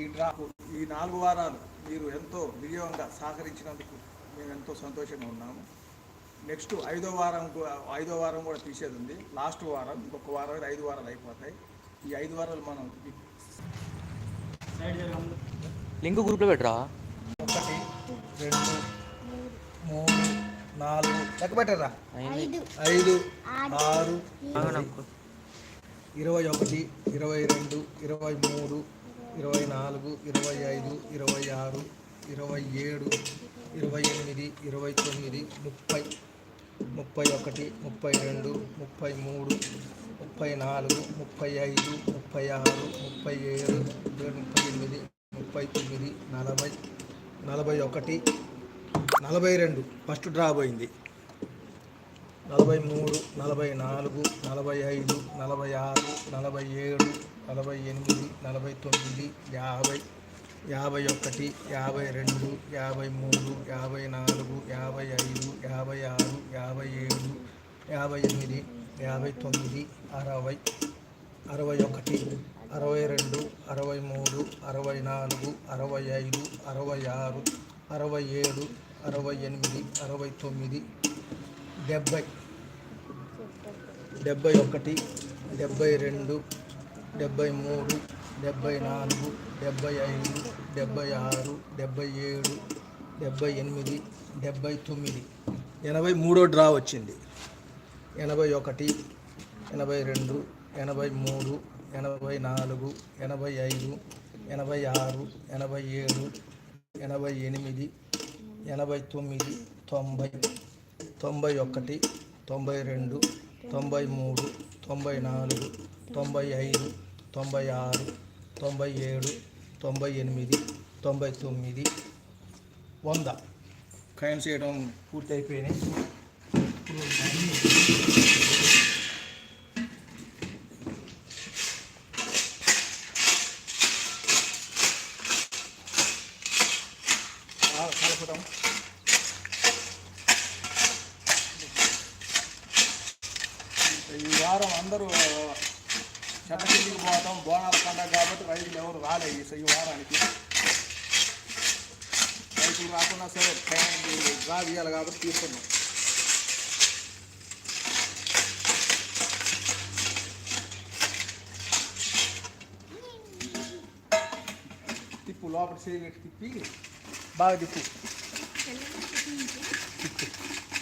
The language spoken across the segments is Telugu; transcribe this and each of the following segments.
ఈ డ్రాకు ఈ నాలుగు వారాలు మీరు ఎంతో విజయవంగా సహకరించినందుకు మేము ఎంతో సంతోషంగా ఉన్నాము. నెక్స్ట్ ఐదో వారం ఐదో వారం కూడా తీసేది ఉంది. లాస్ట్ వారం ఇంకొక వారం ఐదు వారాలు అయిపోతాయి. ఈ ఐదు వారాలు మనం లింక్ గ్రూప్లో పెట్టరా? ఒకటి రెండు మూడు నాలుగు లెక్క పెట్టరా? ఐదు. ఆరు. ఇరవై ఒకటి ఇరవై రెండు ఇరవై మూడు ఇరవై నాలుగు ఇరవై ఐదు ఇరవై ఆరు ఇరవై ఏడు ఇరవై ఎనిమిది ఇరవై తొమ్మిది ముప్పై ముప్పై ఒకటి ముప్పై రెండు ముప్పై మూడు ముప్పై నాలుగు ముప్పై ఐదు ముప్పై ఆరు ముప్పై ఏడు ముప్పై ఎనిమిది ముప్పై తొమ్మిది నలభై నలభై ఒకటి నలభై రెండు. ఫస్ట్ డ్రా పోయింది. నలభై మూడు నలభై నాలుగు నలభై ఐదు నలభై ఆరు నలభై ఏడు నలభై ఎనిమిది నలభై తొమ్మిది యాభై యాభై ఒకటి యాభై రెండు యాభై మూడు యాభై నాలుగు యాభై ఐదు యాభై ఆరు యాభై ఏడు యాభై ఎనిమిది యాభై తొమ్మిది అరవై అరవై ఒకటి అరవై రెండు అరవై మూడు అరవై నాలుగు అరవై ఐదు అరవై ఆరు అరవై ఏడు అరవై ఎనిమిది అరవై తొమ్మిది డెబ్బై డెబ్బై ఒకటి డెబ్బై రెండు డెబ్బై మూడు డెబ్బై నాలుగు డెబ్బై ఐదు డెబ్బై ఆరు డెబ్బై ఏడు డెబ్బై ఎనిమిది డెబ్బై తొమ్మిది. ఎనభై మూడో డ్రా వచ్చింది. ఎనభై ఒకటి ఎనభై రెండు ఎనభై మూడు ఎనభై నాలుగు ఎనభై ఐదు ఎనభై ఆరు ఎనభై ఏడు ఎనభై ఎనిమిది ఎనభై తొమ్మిది తొంభై తొంభై ఒకటి తొంభై రెండు తొంభై మూడు తొంభై నాలుగు తొంభై ఐదు తొంభై ఆరు తొంభై ఏడు తొంభై ఎనిమిది తొంభై తొమ్మిది. వంద. కాయిన్స్ చేయడం పూర్తి అయిపోయినాయి కలపడం వారం అందరూ చెట్టకిందికి పోతాం బోనాల పండగ కాబట్టి రైతులు ఎవరు రాలే ఈ వారానికి. రైతులు రాకున్నా సరే టైంకి డ్రా తీయాలి కాబట్టి తీసుకున్నాం తిప్పు లోపల చేయి తిప్పి బాగా తిప్పు.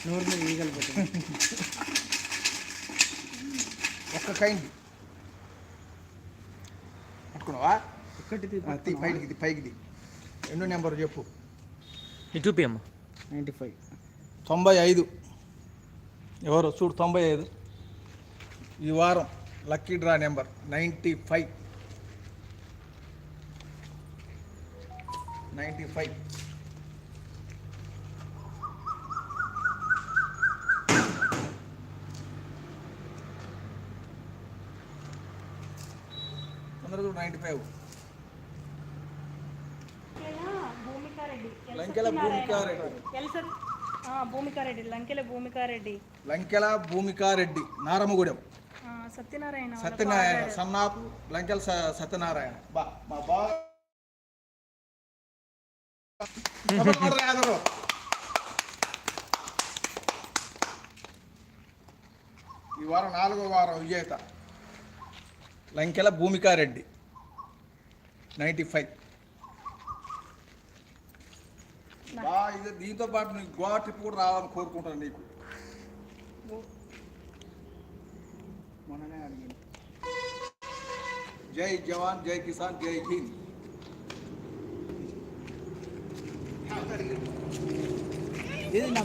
నోరు మీద ఈగలు పెట్టండి ఒక్క కైంది పట్టుకున్నావా తీ పైకి తీ, పైకి తీ. ఎన్నో నెంబర్ చెప్పు. ఇది చూపియమ్మా నైంటీ ఫైవ్. తొంభై ఐదు. ఎవరు? చూడు తొంభై ఐదు. ఈ వారం lucky draw number ninety five. Ninety five. తొందరగా నైంటీ ఫైవ్. లంకెల భూమికారెడ్డి. భూమికారెడ్డి. లంకెల భూమికారెడ్డి. లంకెల భూమికారెడ్డి నారమగూడెం. సత్యనారాయణ సత్యనారాయణ. సన్నాపు లంకెల సత్యనారాయణ. బా మా బాగా ఈ వారం నాలుగో వారం విజేత. లంకెల భూమికారెడ్డి. నైంటీ ఫైవ్ ఇది దీంతో పాటు నీకు గోవా ట్రిప్ కూడా రావాలని కోరుకుంటాను నీకు. అడిగింది జై జవాన్ జై కిసాన్ జై హింద్. ఇది నా